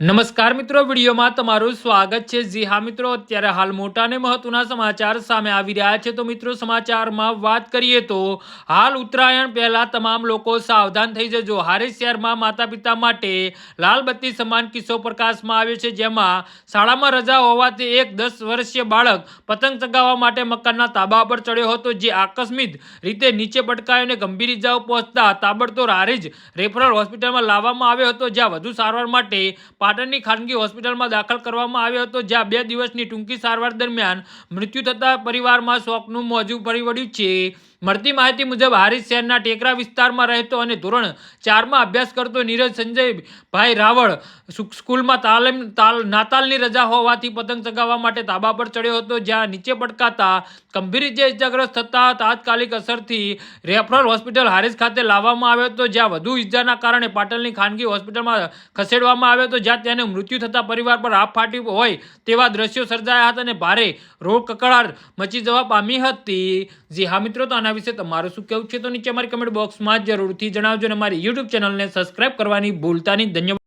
નમસ્કાર મિત્રો, વિડીયોમાં તમારું સ્વાગત છે. જી હા મિત્રો, અત્યારે હાલ મોટા અને મહત્વના સમાચાર સામે આવી રહ્યા છે. તો મિત્રો, સમાચારમાં વાત કરીએ તો હાલ ઉત્તરાયણ પહેલા તમામ લોકો સાવધાન થઈ જજો. હારીજ શહેરમાં માતા પિતા માટે લાલ બત્તી સમાન કિસ્સો પ્રકાશમાં આવ્યો છે. જેમાં શાળામાં રજા હોવાથી એક દસ વર્ષીય બાળક પતંગ ચગાવવા માટે મકાનના તાબા પર ચડ્યો હતો, જે આકસ્મિક રીતે નીચે પટકાયો અને ગંભીર ઇજાઓ પહોંચતા તાબડતોડ હારીજ રેફરલ હોસ્પિટલમાં લાવવામાં આવ્યો હતો. જ્યાં વધુ સારવાર માટે પાટણની ખાનગી હોસ્પિટલમાં દાખલ કરવામાં આવ્યો હતો, જ્યાં બે દિવસની ટૂંકી સારવાર દરમિયાન મૃત્યુ થતાં પરિવારમાં શોકનું મોજું ફરી વળ્યું છે. મળતી માહિતી મુજબ હારીજ શહેરના ટેકરા વિસ્તારમાં રહેતો અને ધોરણ ચારમાં અભ્યાસ કરતો નીરજ સંજયભાઈ રાવળ સ્કૂલમાં તાલીમ, તાલ, નાતાલની રજા હોવાથી પતંગ ચગાવવા માટે તાબા પર ચડ્યો હતો, જ્યાં નીચે પટકાતા ગંભીર રીતે ઇજાગ્રસ્ત થતા તાત્કાલિક અસરથી રેફરલ હોસ્પિટલ હારીજ ખાતે લાવવામાં આવ્યો હતો, જ્યાં વધુ ઇજાના કારણે પાટણની ખાનગી હોસ્પિટલમાં ખસેડવામાં આવ્યો હતો, જ્યાં તેને મૃત્યુ થતા પરિવાર પર આપ ફાટી હોય તેવા દ્રશ્યો સર્જાયા હતા અને ભારે રોગ કકળાટ મચી જવા પામી હતી. જી હા મિત્રો, તો આના વિશે તમારું શું કહેવું છે તો નીચે અમારી કમેન્ટ બોક્સમાં જરૂરથી જણાવજો અને અમારી યુટ્યુબ ચેનલને સબસ્ક્રાઇબ કરવાની ભૂલતા નહીં. ધન્યવાદ.